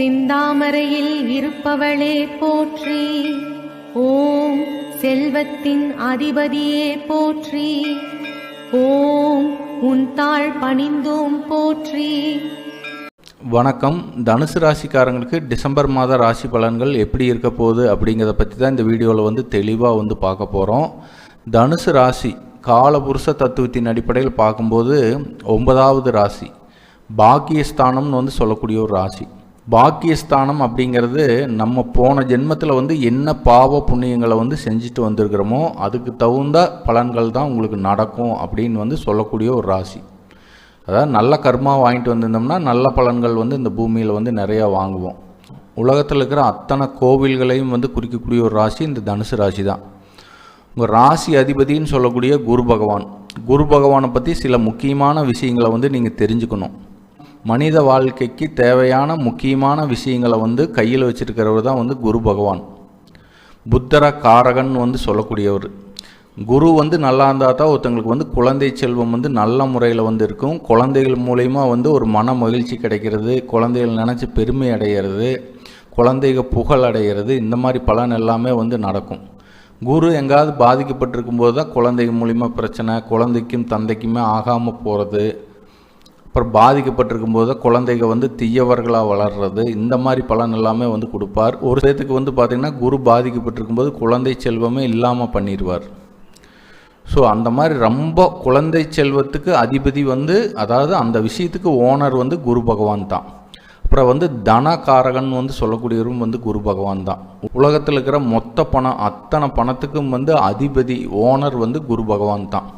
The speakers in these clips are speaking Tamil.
சிந்தாமரையில் இருப்பவளே போற்றி. ஓம் செல்வத்தின் அதிபதியே போற்றி. ஓம் உன் தாழ் பணிந்தோம் போற்றி. வணக்கம். தனுசு ராசிக்காரங்களுக்கு டிசம்பர் மாத ராசி பலன்கள் எப்படி இருக்க போகுது அப்படிங்கிறத பற்றி தான் இந்த வீடியோவில் வந்து தெளிவாக வந்து பார்க்க போகிறோம் தனுசு ராசி காலபுருஷ தத்துவத்தின் அடிப்படையில் பார்க்கும்போது ஒன்பதாவது ராசி. பாக்கியஸ்தானம்னு வந்து சொல்லக்கூடிய ஒரு ராசி. பாக்கியஸ்தானம் அப்படிங்கிறது நம்ம போன ஜென்மத்தில் வந்து என்ன பாவ புண்ணியங்களை வந்து செஞ்சுட்டு வந்திருக்கிறோமோ அதுக்கு தகுந்த பலன்கள் தான் உங்களுக்கு நடக்கும் அப்படின்னு வந்து சொல்லக்கூடிய ஒரு ராசி. அதாவது நல்ல கர்மா வாங்கிட்டு வந்திருந்தோம்னா நல்ல பலன்கள் வந்து இந்த பூமியில் வந்து நிறையா வாங்குவோம். உலகத்தில் இருக்கிற அத்தனை கோவில்களையும் வந்து குறிக்கக்கூடிய ஒரு ராசி இந்த தனுசு ராசி தான். உங்கள் ராசி அதிபதின்னு சொல்லக்கூடிய குரு பகவான். குரு பகவானை பற்றி சில முக்கியமான விஷயங்களை வந்து நீங்கள் தெரிஞ்சுக்கணும். மனித வாழ்க்கைக்கு தேவையான முக்கியமான விஷயங்களை வந்து கையில் வச்சுருக்கிறவர் தான் வந்து குரு பகவான். புத்தர காரகன் வந்து சொல்லக்கூடியவர். குரு வந்து நல்லா இருந்தால் தான் ஒருத்தங்களுக்கு வந்து குழந்தை செல்வம் வந்து நல்ல முறையில் வந்து இருக்கும். குழந்தைகள் மூலயமா வந்து ஒரு மன மகிழ்ச்சி கிடைக்கிறது. குழந்தைகள் நினச்சி பெருமை அடைகிறது குழந்தைக புகழ் அடைகிறது இந்த மாதிரி பலன் எல்லாமே வந்து நடக்கும். குரு எங்காவது பாதிக்கப்பட்டிருக்கும் போது தான் குழந்தைங்க மூலிமா பிரச்சனை குழந்தைக்கும் தந்தைக்குமே ஆகாமல் போகிறது அப்புறம் பாதிக்கப்பட்டிருக்கும் போது குழந்தைங்க வந்து தீயவர்களாக வளர்றது இந்த மாதிரி பலன் எல்லாமே வந்து கொடுப்பார். ஒரு சேர்த்துக்கு வந்து பார்த்திங்கன்னா குரு பாதிக்கப்பட்டிருக்கும் போது குழந்தை செல்வமே இல்லாமல் பண்ணிடுவார் ஸோ அந்த மாதிரி ரொம்ப குழந்தை செல்வத்துக்கு அதிபதி வந்து அதாவது அந்த விஷயத்துக்கு ஓனர் வந்து குரு பகவான் தான். அப்புறம் வந்து தனகாரகன் வந்து சொல்லக்கூடியவரும் வந்து குரு பகவான் தான். உலகத்தில் இருக்கிற மொத்த பணம் அத்தனை பணத்துக்கும் வந்து அதிபதி ஓனர் வந்து குரு பகவான் தான்.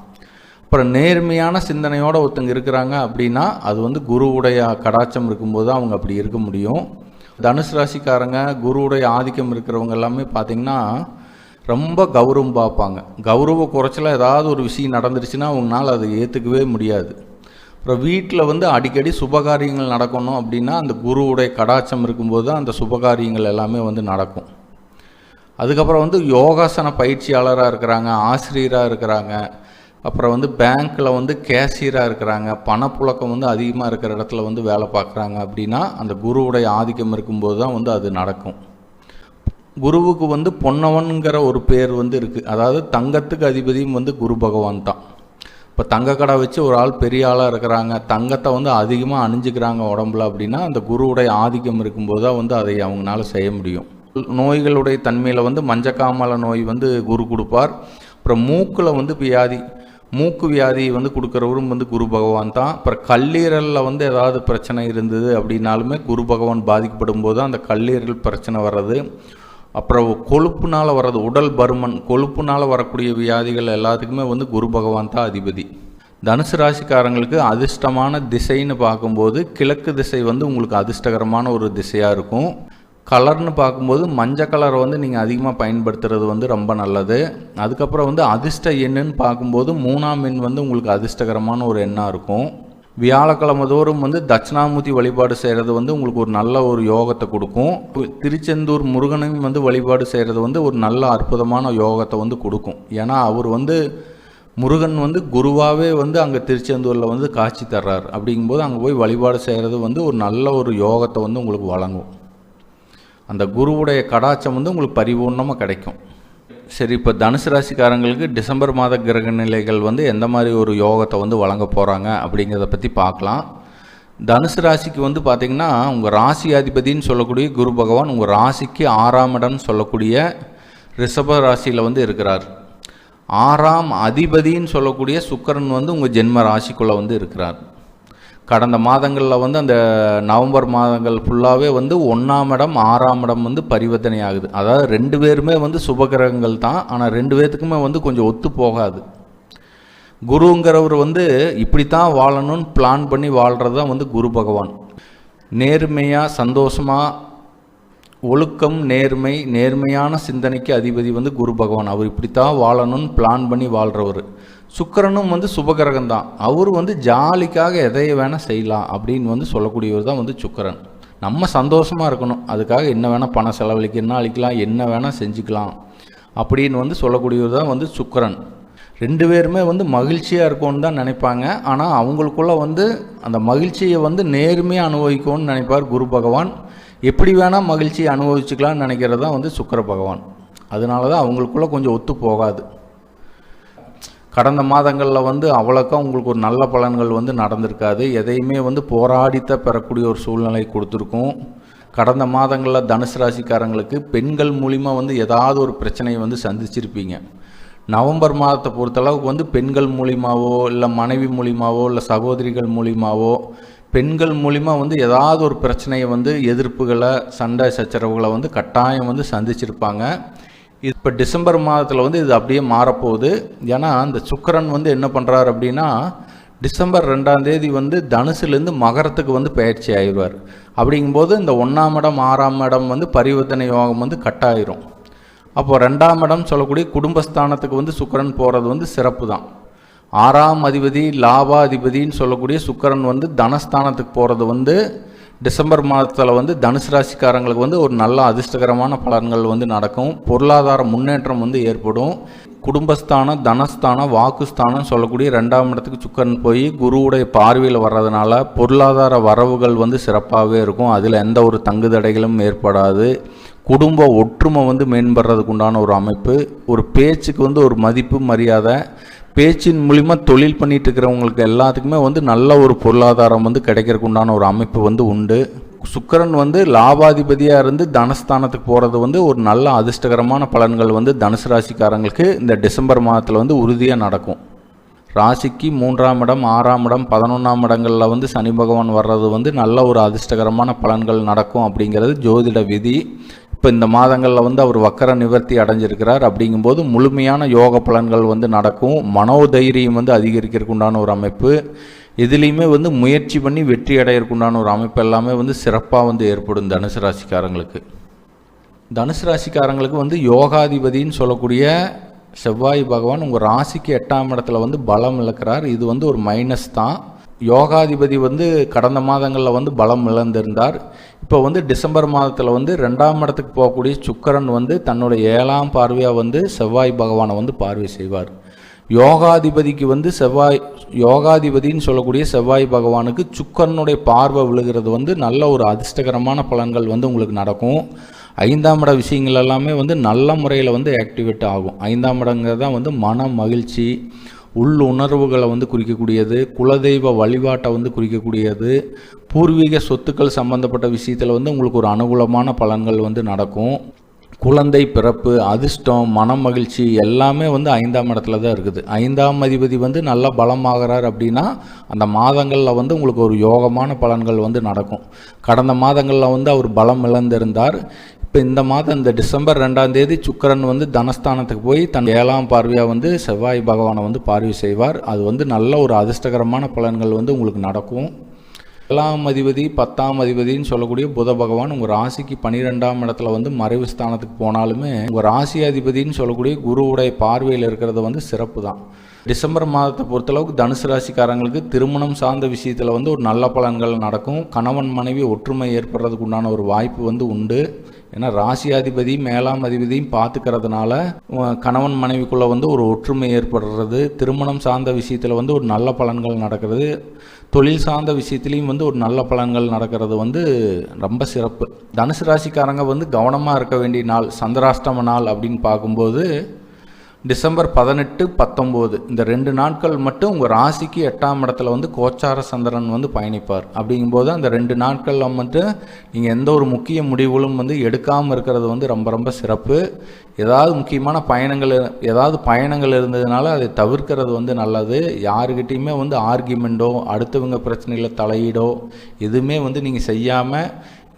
அப்புறம் நேர்மையான சிந்தனையோடு ஒருத்தங்க இருக்கிறாங்க அப்படின்னா அது வந்து குருவுடைய கடாச்சம் இருக்கும்போது தான் அவங்க அப்படி இருக்க முடியும். தனுசு ராசிக்காரங்க குருவுடைய ஆதிக்கம் இருக்கிறவங்க எல்லாமே பார்த்திங்கன்னா ரொம்ப கௌரவம் பார்ப்பாங்க. கௌரவ குறைச்சல ஏதாவது ஒரு விஷயம் நடந்துருச்சுன்னா அவங்களால அதை ஏற்றுக்கவே முடியாது. அப்புறம் வீட்டில் வந்து அடிக்கடி சுபகாரியங்கள் நடக்கணும் அப்படின்னா அந்த குருவுடைய கடாச்சம் இருக்கும்போது தான் அந்த சுபகாரியங்கள் எல்லாமே வந்து நடக்கும். அதுக்கப்புறம் வந்து யோகாசன பயிற்சியாளராக இருக்கிறாங்க ஆசிரியராக இருக்கிறாங்க. அப்புறம் வந்து பேங்க்கில் வந்து கேஷியராக இருக்கிறாங்க. பணப்புழக்கம் வந்து அதிகமாக இருக்கிற இடத்துல வந்து வேலை பார்க்குறாங்க அப்படின்னா அந்த குருவுடைய ஆதிக்கம் இருக்கும்போது தான் வந்து அது நடக்கும். குருவுக்கு வந்து பொன்னவன்கிற ஒரு பேர் வந்து இருக்குது அதாவது தங்கத்துக்கு அதிபதியும் வந்து குரு பகவான் தான். இப்போ தங்க கடை வச்சு ஒரு ஆள் பெரிய ஆளாக இருக்கிறாங்க. தங்கத்தை வந்து அதிகமாக அணிஞ்சுக்கிறாங்க உடம்புல அப்படின்னா அந்த குருவுடைய ஆதிக்கம் இருக்கும்போது தான் வந்து அதை அவங்களால செய்ய முடியும். நோய்களுடைய தன்மையில் வந்து மஞ்சக்காமல நோய் வந்து குரு கொடுப்பார். அப்புறம் மூக்கில் வந்து வியாதி மூக்கு வியாதி வந்து கொடுக்குறவரும் வந்து குரு பகவான் தான். அப்புறம் கல்லீரலில் வந்து ஏதாவது பிரச்சனை இருந்தது அப்படின்னாலுமே குரு பகவான் பாதிக்கப்படும் போது அந்த கல்லீரல் பிரச்சனை வர்றது. அப்புறம் கொழுப்புனால் வர்றது உடல் பருமன் கொழுப்புனால் வரக்கூடிய வியாதிகள் எல்லாத்துக்குமே வந்து குரு பகவான் தான் அதிபதி. தனுசு ராசிக்காரங்களுக்கு அதிர்ஷ்டமான திசைன்னு பார்க்கும்போது கிழக்கு திசை வந்து உங்களுக்கு அதிர்ஷ்டகரமான ஒரு திசையாக இருக்கும். கலர்னு பார்க்கும்போது மஞ்சள் கலரை வந்து நீங்கள் அதிகமாக பயன்படுத்துறது வந்து ரொம்ப நல்லது. அதுக்கப்புறம் வந்து அதிர்ஷ்ட எண்ணுன்னு பார்க்கும்போது மூணாம் எண் வந்து உங்களுக்கு அதிர்ஷ்டகரமான ஒரு எண்ணாக இருக்கும். வியாழக்கிழமை தோறும் வந்து தட்சிணாமூர்த்தி வழிபாடு செய்கிறது வந்து உங்களுக்கு ஒரு நல்ல ஒரு யோகத்தை கொடுக்கும். திருச்செந்தூர் முருகனையும் வந்து வழிபாடு செய்கிறது வந்து ஒரு நல்ல அற்புதமான யோகத்தை வந்து கொடுக்கும். ஏன்னா அவர் வந்து முருகன் வந்து குருவாகவே வந்து அங்கே திருச்செந்தூரில் வந்து காட்சி தர்றார். அப்படிங்கும்போது அங்கே போய் வழிபாடு செய்கிறது வந்து ஒரு நல்ல ஒரு யோகத்தை வந்து உங்களுக்கு வழங்கும். அந்த குருவுடைய கடாச்சம் வந்து உங்களுக்கு பரிபூர்ணமாக கிடைக்கும். சரி இப்போ தனுசு ராசிக்காரங்களுக்கு டிசம்பர் மாத கிரக நிலைகள் வந்து எந்த மாதிரி ஒரு யோகத்தை வந்து வழங்க போகிறாங்க அப்படிங்கிறத பற்றி பார்க்கலாம். தனுசு ராசிக்கு வந்து பார்த்திங்கன்னா உங்கள் ராசி அதிபதின்னு சொல்லக்கூடிய குரு பகவான் உங்கள் ராசிக்கு ஆறாம் இடம்னு சொல்லக்கூடிய ரிஷப ராசியில் வந்து இருக்கிறார். ஆறாம் அதிபதின்னு சொல்லக்கூடிய சுக்கரன் வந்து உங்கள் ஜென்ம ராசிக்குள்ளே வந்து இருக்கிறார். கடந்த மாதங்களில் வந்து அந்த நவம்பர் மாதங்கள் ஃபுல்லாகவே வந்து ஒன்றாம் இடம் ஆறாம் இடம் வந்து பரிவர்த்தனை ஆகுது. அதாவது ரெண்டு பேருமே வந்து சுபகிரகங்கள் தான் ஆனால் ரெண்டு பேர்த்துக்குமே வந்து கொஞ்சம் ஒத்து போகாது. குருங்கிறவர் வந்து இப்படி தான் வாழணும்னு பிளான் பண்ணி வாழ்கிறது தான் வந்து குரு பகவான். நேர்மையாக சந்தோஷமாக ஒழுக்கம் நேர்மை நேர்மையான சிந்தனைக்கு அதிபதி வந்து குரு பகவான். அவர் இப்படித்தான் வாழணும்னு பிளான் பண்ணி வாழ்கிறவர் சுக்கரனும் வந்து சுபகிரகம் தான் அவர் வந்து ஜாலிக்காக எதையை வேணால் செய்யலாம் அப்படின்னு வந்து சொல்லக்கூடியவர் தான் வந்து சுக்கரன். நம்ம சந்தோஷமாக இருக்கணும். அதுக்காக என்ன வேணால் பணம் செலவழிக்கணும் அழிக்கலாம் என்ன வேணால் செஞ்சுக்கலாம் அப்படின்னு வந்து சொல்லக்கூடியவர் தான் வந்து சுக்கரன். ரெண்டு பேருமே வந்து மகிழ்ச்சியாக இருக்கும்னு தான் நினைப்பாங்க. ஆனால் அவங்களுக்குள்ள வந்து அந்த மகிழ்ச்சியை வந்து நேர்மையாக அனுபவிக்கும்னு நினைப்பார் குரு பகவான். எப்படி வேணால் மகிழ்ச்சியை அனுபவிச்சுக்கலாம்னு நினைக்கிறது தான் வந்து சுக்கர பகவான். அதனால தான் அவங்களுக்குள்ள கொஞ்சம் ஒத்து போகாது. கடந்த மாதங்களில் வந்து அவ்வளோக்கா உங்களுக்கு ஒரு நல்ல பலன்கள் வந்து நடந்திருக்காது. எதையுமே வந்து போராடித்த பெறக்கூடிய ஒரு சூழ்நிலை கொடுத்துருக்கும். கடந்த மாதங்களில் தனுசு ராசிக்காரங்களுக்கு பெண்கள் மூலிமா வந்து ஏதாவது ஒரு பிரச்சனையை வந்து சந்திச்சிருப்பீங்க. நவம்பர் மாதத்தை பொறுத்தளவுக்கு வந்து பெண்கள் மூலிமாவோ இல்லை மனைவி மூலிமாவோ இல்லை சகோதரிகள் மூலிமாவோ பெண்கள் மூலிமா வந்து ஏதாவது ஒரு பிரச்சனையை வந்து எதிர்ப்புகளை சண்டை சச்சரவுகளை வந்து கட்டாயம் வந்து சந்திச்சிருப்பாங்க. இப்போ டிசம்பர் மாதத்தில் வந்து இது அப்படியே மாறப்போகுது. ஏன்னா அந்த சுக்கரன் வந்து என்ன பண்ணுறாரு அப்படின்னா டிசம்பர் ரெண்டாம் தேதி வந்து தனுசுலேருந்து மகரத்துக்கு வந்து பயிற்சி ஆயிடுவார். அப்படிங்கும்போது இந்த ஒன்றாம் இடம் ஆறாம் இடம் வந்து பரிவர்த்தனை யோகம் வந்து கட்டாயிரும். அப்போ ரெண்டாம் இடம் சொல்லக்கூடிய குடும்பஸ்தானத்துக்கு வந்து சுக்கிரன் போகிறது வந்து சிறப்பு தான். ஆறாம் அதிபதி லாபாதிபதின்னு சொல்லக்கூடிய சுக்கரன் வந்து தனஸ்தானத்துக்கு போகிறது வந்து டிசம்பர் மாதத்தில் வந்து தனுசு ராசிக்காரங்களுக்கு வந்து ஒரு நல்ல அதிர்ஷ்டகரமான பலன்கள் வந்து நடக்கும். பொருளாதார முன்னேற்றம் வந்து ஏற்படும். குடும்பஸ்தானம் தனஸ்தானம் வாக்குஸ்தானம் சொல்லக்கூடிய ரெண்டாம் இடத்துக்கு சுக்கரன் போய் குருவுடைய பார்வையில் வர்றதுனால பொருளாதார வரவுகள் வந்து சிறப்பாகவே இருக்கும். அதில் எந்த ஒரு தங்குதடைகளும் ஏற்படாது. குடும்ப ஒற்றுமை வந்து மேம்படுறதுக்கு உண்டான ஒரு அமைப்பு. ஒரு பேச்சுக்கு வந்து ஒரு மதிப்பு மரியாதை பேச்சின் மூலிமா தொழில் பண்ணிட்டு இருக்கிறவங்களுக்கு எல்லாத்துக்குமே வந்து நல்ல ஒரு பொருளாதாரம் வந்து கிடைக்கிறதுக்கு உண்டான ஒரு அமைப்பு வந்து உண்டு. சுக்கிரன் வந்து லாபாதிபதியாக இருந்து தனஸ்தானத்துக்கு போகிறது வந்து ஒரு நல்ல அதிர்ஷ்டகரமான பலன்கள் வந்து தனுசு ராசிக்காரங்களுக்கு இந்த டிசம்பர் மாதத்தில் வந்து உறுதியாக நடக்கும். ராசிக்கு மூன்றாம் இடம் ஆறாம் இடம் பதினொன்றாம் இடங்களில் வந்து சனி பகவான் வர்றது வந்து நல்ல ஒரு அதிர்ஷ்டகரமான பலன்கள் நடக்கும் அப்படிங்கிறது ஜோதிட விதி. இப்போ இந்த மாதங்களில் வந்து அவர் வக்கர நிவர்த்தி அடைஞ்சிருக்கிறார். அப்படிங்கும்போது முழுமையான யோக பலன்கள் வந்து நடக்கும். மனோதைரியம் வந்து அதிகரிக்கிறதுக்குண்டான ஒரு அமைப்பு. எதுலேயுமே வந்து முயற்சி பண்ணி வெற்றி அடையிறக்குண்டான ஒரு அமைப்பு எல்லாமே வந்து சிறப்பாக வந்து ஏற்படும் தனுசு ராசிக்காரங்களுக்கு. தனுசு ராசிக்காரங்களுக்கு வந்து யோகாதிபதின்னு சொல்லக்கூடிய செவ்வாய் பகவான் உங்கள் ராசிக்கு எட்டாம் இடத்துல வந்து பலம் இழக்கிறார். இது வந்து ஒரு மைனஸ் தான். யோகாதிபதி வந்து கடந்த மாதங்களில் வந்து பலம் இழந்திருந்தார். இப்போ வந்து டிசம்பர் மாதத்தில் வந்து ரெண்டாம் இடத்துக்கு போகக்கூடிய சுக்கரன் வந்து தன்னுடைய ஏழாம் பார்வையாக வந்து செவ்வாய் பகவானை வந்து பார்வை செய்வார். யோகாதிபதிக்கு வந்து செவ்வாய் யோகாதிபதின்னு சொல்லக்கூடிய செவ்வாய் பகவானுக்கு சுக்கரனுடைய பார்வை விழுகிறது வந்து நல்ல ஒரு அதிர்ஷ்டகரமான பலன்கள் வந்து உங்களுக்கு நடக்கும். ஐந்தாம் இட விஷயங்கள் எல்லாமே வந்து நல்ல முறையில் வந்து ஆக்டிவேட் ஆகும். ஐந்தாம் இடங்கிறது தான் வந்து மன மகிழ்ச்சி உள் உணர்வுகளை வந்து குறிக்கக்கூடியது குலதெய்வ வழிபாட்டை வந்து குறிக்கக்கூடியது பூர்வீக சொத்துக்கள் சம்பந்தப்பட்ட விஷயத்தில் வந்து உங்களுக்கு ஒரு அனுகூலமான பலன்கள் வந்து நடக்கும். குழந்தை பிறப்பு அதிர்ஷ்டம் மன மகிழ்ச்சி எல்லாமே வந்து ஐந்தாம் இடத்துல தான் இருக்குது. ஐந்தாம் அதிபதி வந்து நல்லா பலமாகிறார் அப்படின்னா அந்த மாதங்களில் வந்து உங்களுக்கு ஒரு யோகமான பலன்கள் வந்து நடக்கும். கடந்த மாதங்களில் வந்து அவர் பலம் இழந்திருந்தார். இப்போ இந்த மாதம் இந்த டிசம்பர் ரெண்டாம் தேதி சுக்கிரன் வந்து தனஸ்தானத்துக்கு போய் தன் ஏழாம் பார்வையாக வந்து செவ்வாய் பகவானை வந்து பார்வை செய்வார். அது வந்து நல்ல ஒரு அதிர்ஷ்டகரமான பலன்கள் வந்து உங்களுக்கு நடக்கும். ஏழாம் அதிபதி பத்தாம் அதிபதின்னு சொல்லக்கூடிய புத பகவான் உங்கள் ராசிக்கு பன்னிரெண்டாம் இடத்துல வந்து மறைவு ஸ்தானத்துக்கு போனாலுமே உங்கள் ராசி அதிபதின்னு சொல்லக்கூடிய குருவுடைய பார்வையில் இருக்கிறது வந்து சிறப்பு தான். டிசம்பர் மாதத்தை பொறுத்தளவுக்கு தனுசு ராசிக்காரங்களுக்கு திருமணம் சார்ந்த விஷயத்தில் வந்து ஒரு நல்ல பலன்கள் நடக்கும். கணவன் மனைவி ஒற்றுமை ஏற்படுறதுக்கு உண்டான ஒரு வாய்ப்பு வந்து உண்டு. ஏன்னா ராசியாதிபதி மேலாம் அதிபதியும் பார்த்துக்கிறதுனால கணவன் மனைவிக்குள்ளே வந்து ஒரு ஒற்றுமை ஏற்படுறது திருமணம் சார்ந்த விஷயத்தில் வந்து ஒரு நல்ல பலன்கள் நடக்கிறது தொழில் சார்ந்த விஷயத்துலேயும் வந்து ஒரு நல்ல பலன்கள் நடக்கிறது வந்து ரொம்ப சிறப்பு. தனுசு ராசிக்காரங்க வந்து கவனமாக இருக்க வேண்டிய நாள் சந்திராஷ்டம நாள் அப்படின்னு பார்க்கும்போது டிசம்பர் பதினெட்டு பத்தொம்போது. இந்த ரெண்டு நாட்கள் மட்டும் உங்கள் ராசிக்கு எட்டாம் இடத்துல வந்து கோச்சார சந்திரன் வந்து பயணிப்பார். அப்படிங்கும்போது அந்த ரெண்டு நாட்களில் மட்டும் நீங்கள் எந்த ஒரு முக்கிய முடிவுகளும் வந்து எடுக்காமல் இருக்கிறது வந்து ரொம்ப ரொம்ப சிறப்பு. ஏதாவது முக்கியமான பயணங்கள் ஏதாவது பயணங்கள் இருந்ததுனால அதை தவிர்க்கிறது வந்து நல்லது. யாருக்கிட்டேயுமே வந்து ஆர்கியூமெண்ட்டோ அடுத்தவங்க பிரச்சனையில் தலையீடோ எதுவுமே வந்து நீங்கள் செய்யாமல்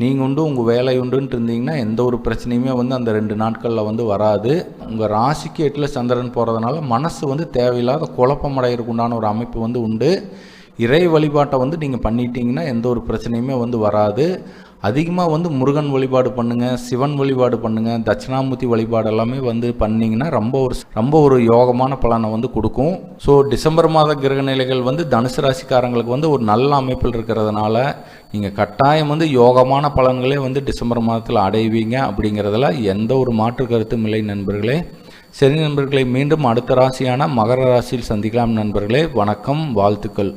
நீங்கள் உண்டு உங்கள் வேலை உண்டுன்ட்டு இருந்தீங்கன்னா எந்த ஒரு பிரச்சனையுமே வந்து அந்த ரெண்டு நாட்களில் வந்து வராது. உங்கள் ராசிக்கு எட்டில் சந்திரன் போகிறதுனால மனசு வந்து தேவையில்லாத குழப்பம் அடைகிறதுக்கு உண்டான ஒரு அமைப்பு வந்து உண்டு. இறை வழிபாட்டை வந்து நீங்கள் பண்ணிட்டீங்கன்னா எந்த ஒரு பிரச்சனையுமே வந்து வராது. அதிகமாக வந்து முருகன் வழிபாடு பண்ணுங்கள் சிவன் வழிபாடு பண்ணுங்கள் தட்சிணாமூர்த்தி வழிபாடு எல்லாமே வந்து பண்ணிங்கன்னா ரொம்ப ஒரு ரொம்ப ஒரு யோகமான பலனை வந்து கொடுக்கும். ஸோ டிசம்பர் மாத கிரக நிலைகள் வந்து தனுசு ராசிக்காரங்களுக்கு வந்து ஒரு நல்ல அமைப்பில் இருக்கிறதுனால நீங்கள் கட்டாயம் வந்து யோகமான பலன்களே வந்து டிசம்பர் மாதத்தில் அடைவீங்க அப்படிங்கிறதுல எந்த ஒரு மாற்று கருத்தும் இல்லை நண்பர்களே. சரி நண்பர்களை மீண்டும் அடுத்த ராசியான மகர ராசியில் சந்திக்கலாம் நண்பர்களே. வணக்கம் வாழ்த்துக்கள்.